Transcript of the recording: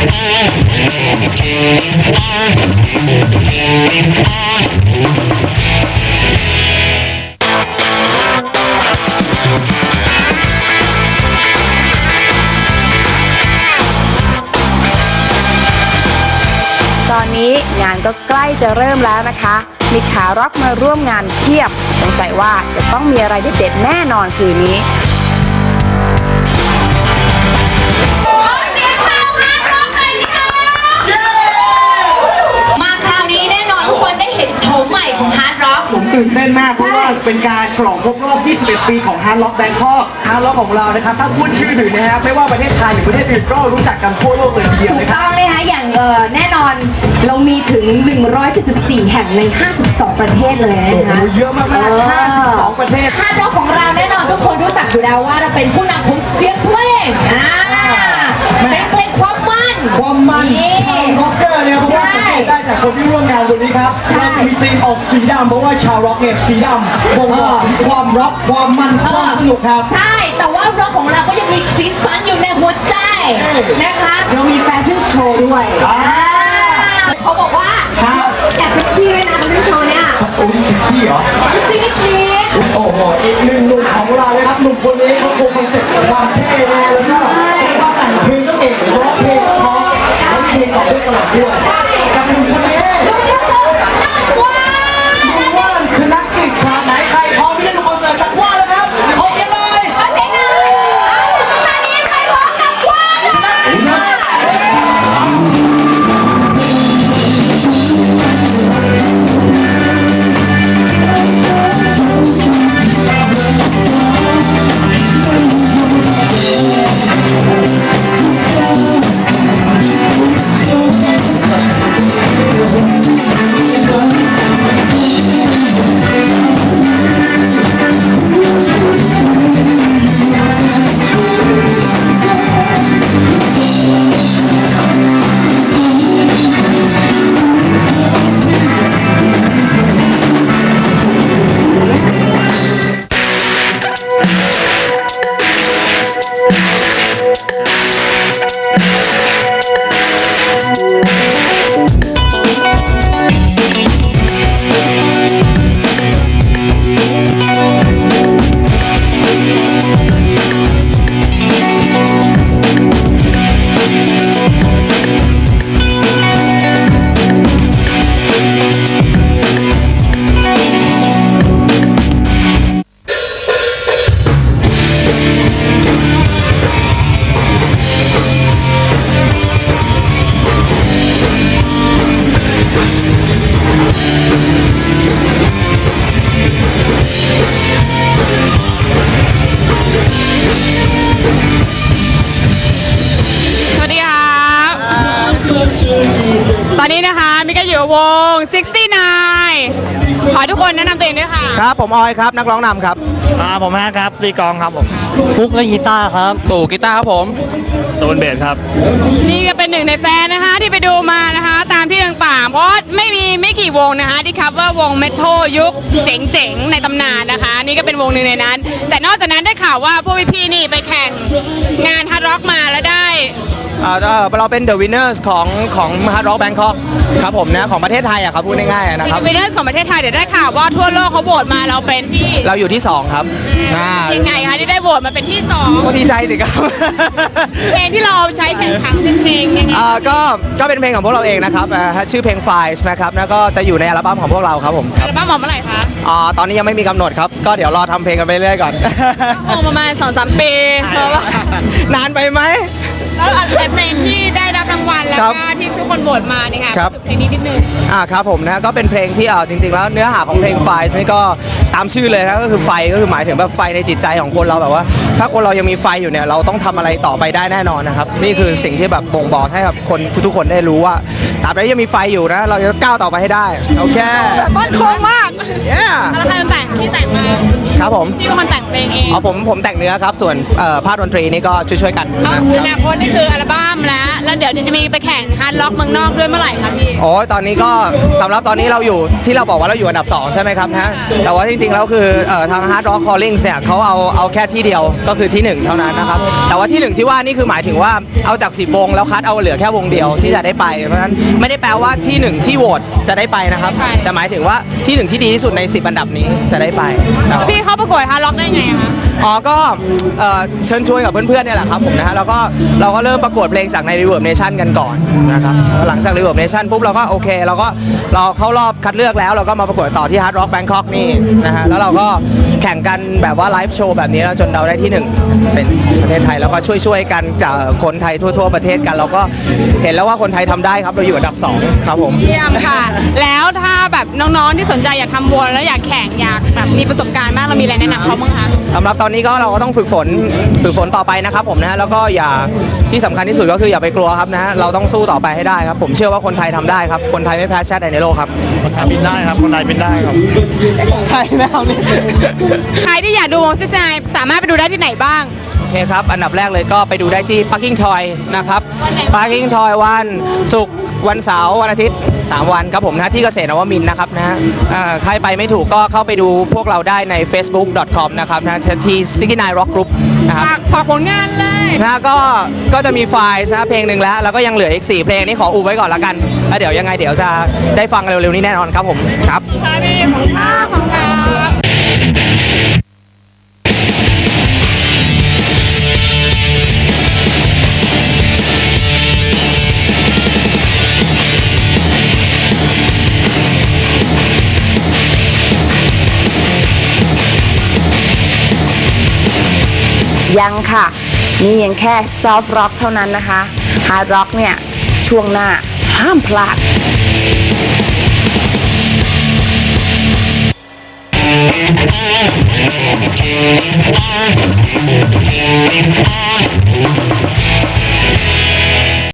ตอนนี้งานก็ใกล้จะเริ่มแล้วนะคะ มีขาร็อกมาร่วมงานเพียบ สงสัยว่าจะต้องมีอะไรเด็ดๆแน่นอนคืนนี้ ลองครบรอบ 21 ปีของฮาร์ดล็อกแบงคอกฮาร์ดล็อกของเรานะครับ ถ้าพูดชื่อถึงนะฮะไม่ว่าประเทศไทยหรือประเทศอื่นก็รู้จักกันทั่วโลกเลยทีเดียวถูกนะครับ ต้องเลยนะคะอย่างเออแน่นอนเรามีถึง 174 แห่งใน 52 ประเทศเลยโอ้นะโหคะเยอะมากๆ52ประเทศฮาร์ดร็อกของเราแน่นอนทุกคนรู้จักอยู่แล้วว่าเราเป็นผู้นำของเสียงเพลงอ่าเป็นเพลงความมันความมันนี่ชาวร็อกเกอร์เนี่ยเพราะว่าสังเกต ได้จากคนที่ร่วมงานวันนี้ครับใช่เราจะมีธีมออกสีดำเพราะว่าชาวร็อกเนี่ยสีดำบ่งบอกถึงความร็อกความมันความสนุกครับ ใช่ แต่ว่าร็อกของเราก็ยังมีสีสันอยู่ในหัวใจนะคะเรามีแฟชั่นโชว์ด้วยอ่าเขาบอกว่าครับแอบเซ็กซี่ด้วยนะแฟชั่นโชว์เนี่ยโอ้ยเซ็กซี่เหรอเซ็กซี่นิดนิดโอ้โหอีกหนึ่งหนุ่มของเราเลยครับหนุ่มคนนี้เขาคงคอนเซ็ปต์ความเท่นะฮะแล้วก็ว่าแต่งเพลงก็เก่งร้องเพลงเพราะแล้วมีเพลงต่อด้วยตลอดด้วย ตอนนี้นะคะมิกาอยู่กับวง 69 ขอให้ทุกคนแนะนำตัวเองด้วยค่ะ ครับ ผมออยครับนักร้องนำครับ อ่าผมฮะครับตีกลองครับผมฟุกและกีตาร์ครับตู่กีตาร์ครับผม ตูนเบสครับ นี่ก็เป็นหนึ่งในแฟนนะคะที่ไปดูมานะคะ ตามที่ต่างๆเพราะไม่มีไม่กี่วงนะคะ ที่คัฟเวอร์วงเมทัลยุคเจ๋งๆ ในตำนานนะคะ นี่ก็เป็นวงหนึ่งในนั้น แต่นอกจากนั้นได้ข่าวว่าพวกพี่ๆนี่ไปแข่งงานฮาร์ดร็อกมาแล้วได้ อ่าเอ่อเราเป็น The Winners ของของ Hard Rock Bangkok ครับผมนะของประเทศไทยอะครับพูดง่ายๆอะนะเป็นครับวินเนอร์ของประเทศไทยเดี๋ยวได้ข่าวว่าทั่วโลกเขาโหวตมาเราเป็นที่เราอยู่ที่ 2 ครับอ่ายังไงคะที่ได้โหวตมาเป็นที่สองก็ดีใจสิครับ เพลงที่เราใช้แข่งขันเป็นเพลงยังไงอ่าก็ก็เป็นเพลงของพวกเราเองนะครับอ่าชื่อเพลง Files นะครับแล้วก็จะอยู่ในอัลบั้มของพวกเราครับผมคอัรับลบั้มออกเมื่อไหร่คะอ่าตอนนี้ยังไม่มีกำหนดครับ ก็เดี๋ยวรอทำเพลงกันไปเรื่อยก่อน คงประมาณ2อสปีเพราะว่านานไปไหม แล้วแต่เพลงที่ได้รับรางวัลแล้วครับก็ที่ทุกคนโหวตมาเนี่ยค่ะครับ พูดถึงเพลงนี้นิดนึง อ่าครับผมนะก็เป็นเพลงที่อ่าจริงๆแล้วเนื้อหาของเพลงไฟล์นี่ก็ตามชื่อเลยนะก็คือไฟก็คือหมายถึงแบบไฟในจิตใจของคนเราแบบว่า ถ้าคนเรายังมีไฟอยู่เนี่ยเราต้องทำอะไรต่อไปได้แน่นอนนะครับนี่คือสิ่งที่แบบบ่งบอกให้กับคนทุกๆคนได้รู้ว่าตราบใดที่ยังมีไฟอยู่นะเราจะก้าวต่อไปให้ได้โอเคมั่นคงมาก ครับผมที่เป็นคนแต่งเพลงเองอ๋อผมผมแต่งเนื้อครับ ส่วนเอ่อภาคดนตรีนี่ก็ช่วยๆกันเอานะอนาคตนี่คืออัลบั้มแล้ว แล้วเดี๋ยวจะมีไปแข่งฮาร์ดร์ดล็อกเมืองนอกด้วยเมื่อไหร่คะพี่ โอ้ยตอนนี้ก็สำหรับตอนนี้เราอยู่ที่เราบอกว่าเราอยู่อันดับ 2 ใช่ไหมครับนะแต่ว่าจริงๆแล้วคือเอ่อทาง Hard Rock Callings เนี่ยเขาเอาเอาแค่ที่เดียวก็คือที่ 1 เท่านั้นนะครับ แต่ว่าที่ 1 ที่ว่านี่คือหมายถึงว่าเอาจาก 10 วงแล้วคัดเอาเหลือแค่วงเดียวที่จะได้ไปเพราะฉะนั้นไม่ได้แปลว่าที่ 1 ที่โหวตจะได้ไปนะครับใช่แต่หมายถึงว่าที่ 1 ที่ดีที่สุดใน 10 อันดับนี้จะได้ไปครับ พี่เข้าประกวดฮาร์ดล็อกได้ไงคะอ๋อก็เอ่อเชิญชวนกับเพื่อนๆเนี่ยแหละครับผมนะฮะแล้วก็เราก็เริ่มประกวดเพลงจากในรีเวิร์บเนชั่นกันก่อนนะครับหลังจากรีเวิร์บเนชั่นปุ๊บเราก็โอเคเราก็เราเข้ารอบคัดเลือกแล้ว เราก็มาประกวดต่อที่ฮาร์ดล็อกแบงคอกนี่นะฮะแล้วเราก็ แข่งกันแบบว่าไลฟ์โชว์แบบนี้แล้วจนเราได้ที่หนึ่งเป็นประเทศไทยแล้วก็ช่วยๆกันจากคนไทยทั่ว ๆ ประเทศกันเราก็เห็นแล้วว่าคนไทยทำได้ครับเราอยู่อันดับสองครับผม เยี่ยมค่ะ แล้วถ้าแบบน้องๆที่สนใจอยากทำวงแล้วอยากแข่งอยากแบบมีประสบการณ์มากเรามีอะไรแนะนำเขาบ้างคะสำหรับตอนนี้ก็เราก็ต้องฝึกฝนฝึกฝนต่อไปนะครับผมนะฮะแล้วก็อย่าที่สำคัญที่สุดก็คืออย่าไปกลัวครับนะฮะเราต้องสู้ต่อไปให้ได้ครับ ผมเชื่อว่าคนไทยทำได้ครับ คนไทยไม่แพ้ชาติใดในโลกครับคนไทยบินได้ครับคนไทยบินได้ครับใครแล้วนี่ใครที่อยากดูวงซิสไนสามารถไปดูได้ที่ไหนบ้างโอเคครับ อันดับแรกเลยก็ไปดูได้ที่ Parking Toy นะครับวันไหนบ้าง Parking Toy วันศุกร์ วันเสาร์วันอาทิตย์ 3 วันครับผมนะที่เกษตรนวมินทร์นะครับนะฮะอ่าใครไปไม่ถูกก็เข้าไปดูพวกเราได้ใน facebook.com นะครับนะที่69 Rock Group นะครับฝากฝากผลงานเลยนะก็ก็จะมีไฟล์นะเพลงหนึ่งแล้ว แล้วก็ยังเหลืออีก 4 เพลงนี้ขออุบไว้ก่อนละกันแล้วเดี๋ยวยังไงเดี๋ยวจะได้ฟังเร็วๆนี้แน่นอนครับผมครับค่ะพี่ขอบคุณมากขอบคุณ ยังค่ะ นี่ยังแค่ซอฟต์ร็อกเท่านั้นนะคะ ฮาร์ดร็อกเนี่ย ช่วงหน้าห้ามพลาดเ